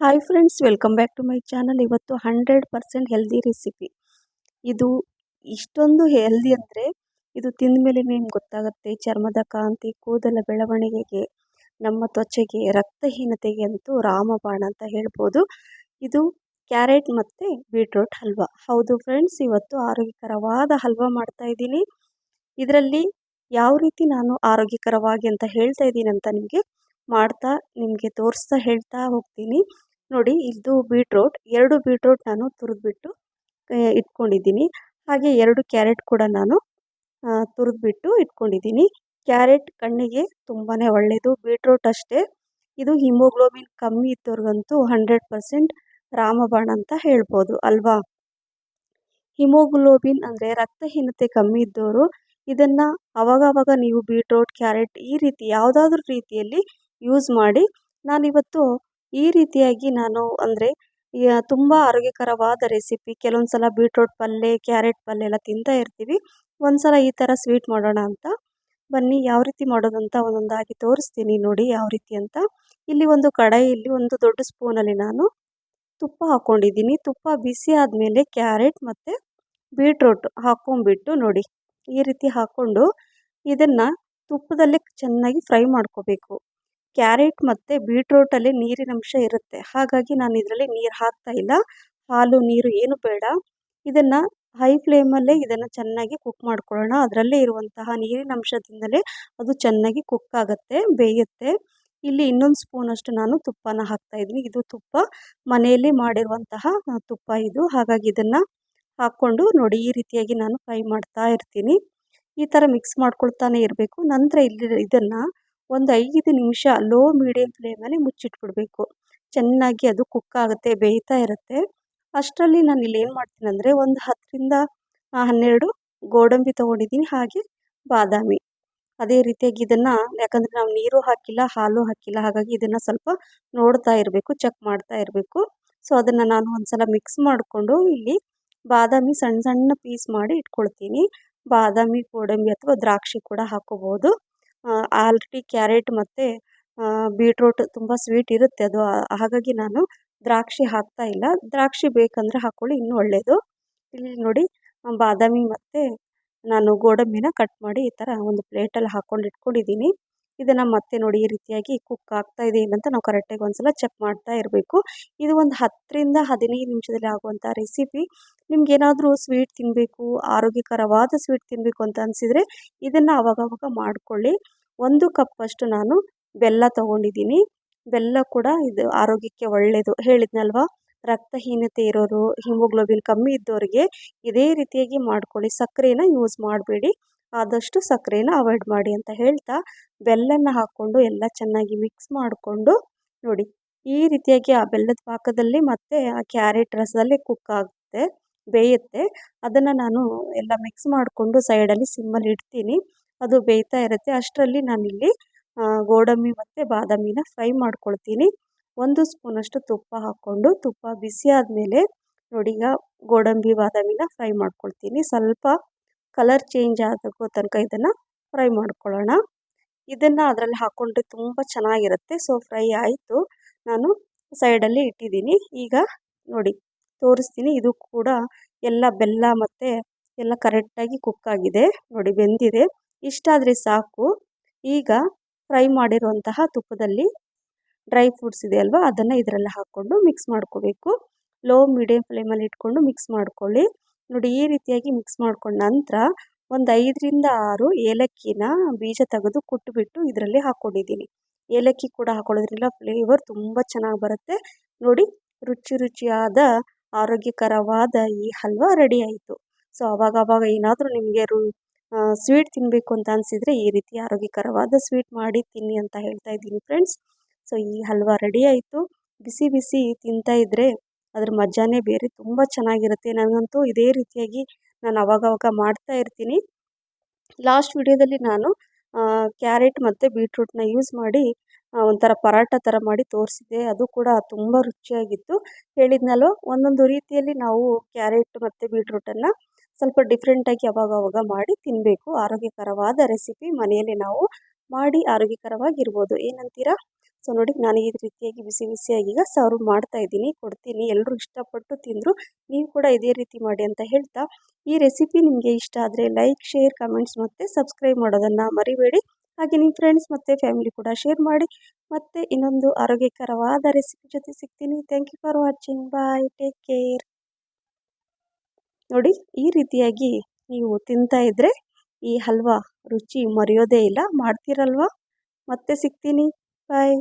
Hi friends welcome back to my channel ಇವತ್ತು hundred percent healthy recipe ಇದು ಇಷ್ಟೊಂದು healthy ಅಂದರೆ ಇದು ತಿಂದ ಮೇಲೆ ನಿಮ್ಗೆ ಗೊತ್ತಾಗುತ್ತೆ. ಚರ್ಮದ ಕಾಂತಿ, ಕೂದಲ ಬೆಳವಣಿಗೆಗೆ, ನಮ್ಮ ತ್ವಚೆಗೆ, ರಕ್ತಹೀನತೆಗೆ ಅಂತೂ ರಾಮಬಾಣ ಅಂತ ಹೇಳ್ಬೋದು. ಇದು ಕ್ಯಾರೆಟ್ ಮತ್ತು ಬೀಟ್ರೂಟ್ ಹಲ್ವಾ. ಹೌದು ಫ್ರೆಂಡ್ಸ್ ಇವತ್ತು ಆರೋಗ್ಯಕರವಾದ ಹಲ್ವಾ ಮಾಡ್ತಾ ಇದ್ದೀನಿ. ಇದರಲ್ಲಿ ಯಾವ ರೀತಿ ನಾನು ಆರೋಗ್ಯಕರವಾಗಿ ಅಂತ ಹೇಳ್ತಾ ಇದ್ದೀನಿ ಅಂತ ನಿಮಗೆ ಮಾಡ್ತಾ ನಿಮಗೆ ತೋರಿಸ್ತಾ ಹೇಳ್ತಾ ಹೋಗ್ತೀನಿ. ನೋಡಿ ಇದು ಬೀಟ್ರೋಟ್, ಎರಡು ಬೀಟ್ರೋಟ್ ನಾನು ತುರಿದ್ಬಿಟ್ಟು ಇಟ್ಕೊಂಡಿದ್ದೀನಿ. ಹಾಗೆ ಎರಡು ಕ್ಯಾರೆಟ್ ಕೂಡ ನಾನು ತುರಿದ್ಬಿಟ್ಟು ಇಟ್ಕೊಂಡಿದ್ದೀನಿ. ಕ್ಯಾರೆಟ್ ಕಣ್ಣಿಗೆ ತುಂಬಾ ಒಳ್ಳೆಯದು ಬೀಟ್ರೋಟ್ ಅಷ್ಟೇ. ಇದು ಹಿಮೋಗ್ಲೋಬಿನ್ ಕಮ್ಮಿ ಇದ್ದವ್ರಿಗಂತೂ ಹಂಡ್ರೆಡ್ ಪರ್ಸೆಂಟ್ ರಾಮಬಾಣ ಅಂತ ಹೇಳ್ಬೋದು, ಅಲ್ವಾ? ಹಿಮೋಗ್ಲೋಬಿನ್ ಅಂದರೆ ರಕ್ತಹೀನತೆ ಕಮ್ಮಿ ಇದ್ದವರು ಇದನ್ನು ಅವಾಗವಾಗ ನೀವು ಬೀಟ್ರೋಟ್, ಕ್ಯಾರೆಟ್ ಈ ರೀತಿ ಯಾವುದಾದ್ರೂ ರೀತಿಯಲ್ಲಿ ಯೂಸ್ ಮಾಡಿ ನಾನಿವತ್ತು ಈ ರೀತಿಯಾಗಿ ನಾನು ಅಂದರೆ ತುಂಬ ಆರೋಗ್ಯಕರವಾದ ರೆಸಿಪಿ ಕೆಲವೊಂದು ಸಲ ಬೀಟ್ರೋಟ್ ಪಲ್ಯ ಕ್ಯಾರೆಟ್ ಪಲ್ಯ ಎಲ್ಲ ತಿಂತಾ ಇರ್ತೀವಿ. ಒಂದು ಸಲ ಈ ಥರ ಸ್ವೀಟ್ ಮಾಡೋಣ ಅಂತ. ಬನ್ನಿ ಯಾವ ರೀತಿ ಮಾಡೋದು ಅಂತ ಒಂದೊಂದಾಗಿ ತೋರಿಸ್ತೀನಿ ನೋಡಿ ಯಾವ ರೀತಿ ಅಂತ. ಇಲ್ಲಿ ಒಂದು ಕಡಾಯಿಯಲ್ಲಿ ಒಂದು ದೊಡ್ಡ ಸ್ಪೂನಲ್ಲಿ ನಾನು ತುಪ್ಪ ಹಾಕ್ಕೊಂಡಿದ್ದೀನಿ ತುಪ್ಪ ಬಿಸಿ ಆದಮೇಲೆ ಕ್ಯಾರೆಟ್ ಮತ್ತು ಬೀಟ್ರೋಟ್ ಹಾಕ್ಕೊಂಬಿಟ್ಟು ನೋಡಿ, ಈ ರೀತಿ ಹಾಕ್ಕೊಂಡು ಇದನ್ನು ತುಪ್ಪದಲ್ಲೇ ಚೆನ್ನಾಗಿ ಫ್ರೈ ಮಾಡ್ಕೋಬೇಕು. ಕ್ಯಾರೆಟ್ ಮತ್ತು ಬೀಟ್ರೋಟಲ್ಲಿ ನೀರಿನಂಶ ಇರುತ್ತೆ. ಹಾಗಾಗಿ ನಾನು ಇದರಲ್ಲಿ ನೀರು ಹಾಕ್ತಾ ಇಲ್ಲ. ಹಾಲು, ನೀರು ಏನು ಬೇಡ. ಇದನ್ನು ಹೈ ಫ್ಲೇಮಲ್ಲೇ ಇದನ್ನು ಚೆನ್ನಾಗಿ ಕುಕ್ ಮಾಡ್ಕೊಳ್ಳೋಣ. ಅದರಲ್ಲೇ ಇರುವಂತಹ ನೀರಿನ ಅಂಶದಿಂದಲೇ ಅದು ಚೆನ್ನಾಗಿ ಕುಕ್ ಆಗುತ್ತೆ, ಬೇಯುತ್ತೆ. ಇಲ್ಲಿ ಇನ್ನೊಂದು ಸ್ಪೂನಷ್ಟು ನಾನು ತುಪ್ಪನ ಹಾಕ್ತಾ ಇದ್ದೀನಿ. ಇದು ತುಪ್ಪ. ಮನೆಯಲ್ಲಿ ಮಾಡಿರುವಂತಹ ತುಪ್ಪ ಇದು. ಹಾಗಾಗಿ ಇದನ್ನು ಹಾಕ್ಕೊಂಡು ನೋಡಿ, ಈ ರೀತಿಯಾಗಿ ನಾನು ಫ್ರೈ ಮಾಡ್ತಾ ಇರ್ತೀನಿ. ಈ ಥರ ಮಿಕ್ಸ್ ಮಾಡ್ಕೊಳ್ತಾನೆ ಇರಬೇಕು. ನಂತರ ಇಲ್ಲಿ ಇದನ್ನು ಒಂದು ಐದು ನಿಮಿಷ ಲೋ ಮೀಡಿಯಮ್ ಫ್ಲೇಮಲ್ಲಿ ಮುಚ್ಚಿಟ್ಬಿಡಬೇಕು. ಚೆನ್ನಾಗಿ ಅದು ಕುಕ್ ಆಗುತ್ತೆ, ಬೇಯ್ತಾ ಇರುತ್ತೆ. ಅಷ್ಟರಲ್ಲಿ ನಾನು ಇಲ್ಲಿ ಏನು ಮಾಡ್ತೀನಿ ಅಂದರೆ ಒಂದು ಹತ್ತರಿಂದ ಹನ್ನೆರಡು ಗೋಡಂಬಿ ತೊಗೊಂಡಿದ್ದೀನಿ, ಹಾಗೆ ಬಾದಾಮಿ. ಅದೇ ರೀತಿಯಾಗಿ ಇದನ್ನು, ಯಾಕಂದರೆ ನಾವು ನೀರು ಹಾಕಿಲ್ಲ, ಹಾಲು ಹಾಕಿಲ್ಲ, ಹಾಗಾಗಿ ಇದನ್ನು ಸ್ವಲ್ಪ ನೋಡ್ತಾ ಇರಬೇಕು ಚೆಕ್ ಮಾಡ್ತಾ ಇರಬೇಕು. ಸೊ ಅದನ್ನು ನಾನು ಒಂದು ಸಲ ಮಿಕ್ಸ್ ಮಾಡಿಕೊಂಡು ಇಲ್ಲಿ ಬಾದಾಮಿ ಸಣ್ಣ ಸಣ್ಣ ಪೀಸ್ ಮಾಡಿ ಇಟ್ಕೊಳ್ತೀನಿ. ಬಾದಾಮಿ, ಗೋಡಂಬಿ ಅಥವಾ ದ್ರಾಕ್ಷಿ ಕೂಡ ಹಾಕೋಬೋದು. ಆಲ್ರೆಡಿ ಕ್ಯಾರೆಟ್ ಮತ್ತು ಬೀಟ್ರೂಟ್ ತುಂಬ ಸ್ವೀಟ್ ಇರುತ್ತೆ ಅದು. ಹಾಗಾಗಿ ನಾನು ದ್ರಾಕ್ಷಿ ಹಾಕ್ತಾ ಇಲ್ಲ. ದ್ರಾಕ್ಷಿ ಬೇಕಂದರೆ ಹಾಕ್ಕೊಳ್ಳಿ ಇನ್ನೂ ಒಳ್ಳೆಯದು ಇಲ್ಲಿ ನೋಡಿ ಬಾದಾಮಿ ಮತ್ತು ನಾನು ಗೋಡಂಬಿನ ಕಟ್ ಮಾಡಿ ಈ ಥರ ಒಂದು ಪ್ಲೇಟಲ್ಲಿ ಹಾಕ್ಕೊಂಡು ಇಟ್ಕೊಂಡಿದ್ದೀನಿ. ಇದನ್ನು ಮತ್ತೆ ನೋಡಿ ಈ ರೀತಿಯಾಗಿ ಕುಕ್ ಆಗ್ತಾ ಇದೆ ಏನಂತ ನಾವು ಕರೆಕ್ಟಾಗಿ ಒಂದು ಸಲ ಚೆಕ್ ಮಾಡ್ತಾ ಇರಬೇಕು. ಇದು ಒಂದು ಹತ್ತರಿಂದ ಹದಿನೈದು ನಿಮಿಷದಲ್ಲಿ ಆಗುವಂಥ ರೆಸಿಪಿ ನಿಮ್ಗೇನಾದರೂ ಸ್ವೀಟ್ ತಿನ್ನಬೇಕು ಆರೋಗ್ಯಕರವಾದ ಸ್ವೀಟ್ ತಿನ್ನಬೇಕು ಅಂತ ಅನಿಸಿದರೆ ಇದನ್ನು ಅವಾಗವಾಗ ಮಾಡಿಕೊಳ್ಳಿ. ಒಂದು ಕಪ್ಪಷ್ಟು ನಾನು ಬೆಲ್ಲ ತೊಗೊಂಡಿದ್ದೀನಿ. ಬೆಲ್ಲ ಕೂಡ ಇದು ಆರೋಗ್ಯಕ್ಕೆ ಒಳ್ಳೆಯದು ಹೇಳಿದ್ನಲ್ವಾ? ರಕ್ತಹೀನತೆ ಇರೋರು ಹಿಮೋಗ್ಲೋಬಿನ್ ಕಮ್ಮಿ ಇದ್ದವರಿಗೆ ಇದೇ ರೀತಿಯಾಗಿ ಮಾಡ್ಕೊಳ್ಳಿ. ಸಕ್ಕರೆನ ಯೂಸ್ ಮಾಡಬೇಡಿ. ಆದಷ್ಟು ಸಕ್ಕರೆನ ಅವಾಯ್ಡ್ ಮಾಡಿ ಅಂತ ಹೇಳ್ತಾ ಬೆಲ್ಲನ ಹಾಕ್ಕೊಂಡು ಎಲ್ಲ ಚೆನ್ನಾಗಿ ಮಿಕ್ಸ್ ಮಾಡಿಕೊಂಡು ನೋಡಿ ಈ ರೀತಿಯಾಗಿ ಆ ಬೆಲ್ಲದ ಪಾಕದಲ್ಲಿ ಮತ್ತು ಆ ಕ್ಯಾರೆಟ್ ರಸದಲ್ಲಿ ಕುಕ್ ಆಗುತ್ತೆ, ಬೇಯುತ್ತೆ. ಅದನ್ನು ನಾನು ಎಲ್ಲ ಮಿಕ್ಸ್ ಮಾಡಿಕೊಂಡು ಸೈಡಲ್ಲಿ ಸಿಮ್ಮಲ್ಲಿ ಇಡ್ತೀನಿ. ಅದು ಬೇಯ್ತಾ ಇರುತ್ತೆ. ಅಷ್ಟರಲ್ಲಿ ನಾನಿಲ್ಲಿ ಗೋಡಂಬಿ ಮತ್ತು ಬಾದಾಮಿನ ಫ್ರೈ ಮಾಡ್ಕೊಳ್ತೀನಿ. ಒಂದು ಸ್ಪೂನಷ್ಟು ತುಪ್ಪ ಹಾಕ್ಕೊಂಡು, ತುಪ್ಪ ಬಿಸಿ ಆದಮೇಲೆ ನೋಡಿ ಈಗ ಗೋಡಂಬಿ, ಬಾದಾಮಿನ ಫ್ರೈ ಮಾಡ್ಕೊಳ್ತೀನಿ. ಸ್ವಲ್ಪ ಕಲರ್ ಚೇಂಜ್ ಆಗೋ ತನಕ ಇದನ್ನು ಫ್ರೈ ಮಾಡ್ಕೊಳ್ಳೋಣ. ಇದನ್ನು ಅದರಲ್ಲಿ ಹಾಕ್ಕೊಂಡ್ರೆ ತುಂಬ ಚೆನ್ನಾಗಿರುತ್ತೆ. ಸೊ ಫ್ರೈ ಆಯಿತು. ನಾನು ಸೈಡಲ್ಲಿ ಇಟ್ಟಿದ್ದೀನಿ. ಈಗ ನೋಡಿ, ತೋರಿಸ್ತೀನಿ. ಇದು ಕೂಡ ಎಲ್ಲ ಬೆಲ್ಲ ಮತ್ತು ಎಲ್ಲ ಕರೆಕ್ಟಾಗಿ ಕುಕ್ ಆಗಿದೆ. ನೋಡಿ, ಬೆಂದಿದೆ. ಇಷ್ಟಾದರೆ ಸಾಕು. ಈಗ ಫ್ರೈ ಮಾಡಿರುವಂತಹ ತುಪ್ಪದಲ್ಲಿ ಡ್ರೈ ಫ್ರೂಟ್ಸ್ ಇದೆ ಅಲ್ವಾ? ಅದನ್ನು ಇದರಲ್ಲಿ ಹಾಕ್ಕೊಂಡು ಮಿಕ್ಸ್ ಮಾಡ್ಕೋಬೇಕು. ಲೋ ಮೀಡಿಯಮ್ ಫ್ಲೇಮಲ್ಲಿ ಇಟ್ಕೊಂಡು ಮಿಕ್ಸ್ ಮಾಡ್ಕೊಳ್ಳಿ. ನೋಡಿ ಈ ರೀತಿಯಾಗಿ ಮಿಕ್ಸ್ ಮಾಡ್ಕೊಂಡ ನಂತರ ಒಂದು ಐದರಿಂದ ಆರು ಏಲಕ್ಕಿನ ಬೀಜ ತೆಗೆದು ಕುಟ್ಬಿಟ್ಟು ಇದರಲ್ಲಿ ಹಾಕ್ಕೊಂಡಿದ್ದೀನಿ ಏಲಕ್ಕಿ ಕೂಡ ಹಾಕೊಳ್ಳೋದ್ರಿಂದ ಫ್ಲೇವರ್ ತುಂಬ ಚೆನ್ನಾಗಿ ಬರುತ್ತೆ. ನೋಡಿ ರುಚಿ ರುಚಿಯಾದ ಆರೋಗ್ಯಕರವಾದ ಈ ಹಲ್ವಾ ರೆಡಿ ಆಯಿತು. ಸೊ ಅವಾಗ ಅವಾಗ ಏನಾದರೂ ನಿಮಗೆ ರು ಸ್ವೀಟ್ ತಿನ್ನಬೇಕು ಅಂತ ಅನಿಸಿದರೆ ಈ ರೀತಿ ಆರೋಗ್ಯಕರವಾದ ಸ್ವೀಟ್ ಮಾಡಿ ತಿನ್ನಿ ಅಂತ ಹೇಳ್ತಾ ಇದ್ದೀನಿ ಫ್ರೆಂಡ್ಸ್ ಸೊ ಈ ಹಲ್ವಾ ರೆಡಿ ಆಯಿತು. ಬಿಸಿ ಬಿಸಿ ತಿಂತಾ ಇದ್ದರೆ ಅದ್ರ ಮಜಾನೇ ಬೇರೆ ತುಂಬ ಚೆನ್ನಾಗಿರುತ್ತೆ. ನನಗಂತೂ ಇದೇ ರೀತಿಯಾಗಿ ನಾನು ಅವಾಗವಾಗ ಮಾಡ್ತಾ ಇರ್ತೀನಿ. ಲಾಸ್ಟ್ ವಿಡಿಯೋದಲ್ಲಿ ನಾನು ಕ್ಯಾರೆಟ್ ಮತ್ತು ಬೀಟ್ರೂಟ್ನ ಯೂಸ್ ಮಾಡಿ ಒಂಥರ ಪರಾಟ ಥರ ಮಾಡಿ ತೋರಿಸಿದ್ದೆ. ಅದು ಕೂಡ ತುಂಬ ರುಚಿಯಾಗಿತ್ತು. ಹೇಳಿದ್ನಲ್ವ ಒಂದೊಂದು ರೀತಿಯಲ್ಲಿ ನಾವು ಕ್ಯಾರೆಟ್ ಮತ್ತು ಬೀಟ್ರೂಟನ್ನು ಸ್ವಲ್ಪ ಡಿಫ್ರೆಂಟಾಗಿ ಅವಾಗವಾಗ ಮಾಡಿ ತಿನ್ನಬೇಕು ಆರೋಗ್ಯಕರವಾದ ರೆಸಿಪಿ ಮನೆಯಲ್ಲಿ ನಾವು ಮಾಡಿ ಆರೋಗ್ಯಕರವಾಗಿರ್ಬೋದು. ಏನಂತೀರಾ? ಸೊ ನೋಡಿ, ನಾನು ಈ ರೀತಿಯಾಗಿ ಬಿಸಿ ಬಿಸಿಯಾಗಿ ಈಗ ಸರ್ವ್ ಮಾಡ್ತಾ ಇದ್ದೀನಿ, ಕೊಡ್ತೀನಿ. ಎಲ್ಲರೂ ಇಷ್ಟಪಟ್ಟು ತಿಂದರು, ನೀವು ಕೂಡ ಇದೇ ರೀತಿ ಮಾಡಿ ಅಂತ ಹೇಳ್ತಾ, ಈ ರೆಸಿಪಿ ನಿಮಗೆ ಇಷ್ಟ ಆದರೆ ಲೈಕ್, ಶೇರ್, ಕಮೆಂಟ್ಸ್ ಮತ್ತು ಸಬ್ಸ್ಕ್ರೈಬ್ ಮಾಡೋದನ್ನು ಮರಿಬೇಡಿ. ಹಾಗೆ ನಿಮ್ಮ ಫ್ರೆಂಡ್ಸ್ ಮತ್ತು ಫ್ಯಾಮಿಲಿ ಕೂಡ ಶೇರ್ ಮಾಡಿ. ಮತ್ತು ಇನ್ನೊಂದು ಆರೋಗ್ಯಕರವಾದ ರೆಸಿಪಿ ಜೊತೆ ಸಿಗ್ತೀನಿ. Thank you for watching bye take care ನೋಡಿ, ಈ ರೀತಿಯಾಗಿ ನೀವು ತಿಂತಾ ಇದ್ರೆ ಈ ಹಲ್ವಾ ರುಚಿ ಮರೆಯೋದೇ ಇಲ್ಲ, ಮಾಡ್ತೀರಲ್ವಾ? ಮತ್ತೆ ಸಿಗ್ತೀನಿ. ಬಾಯ್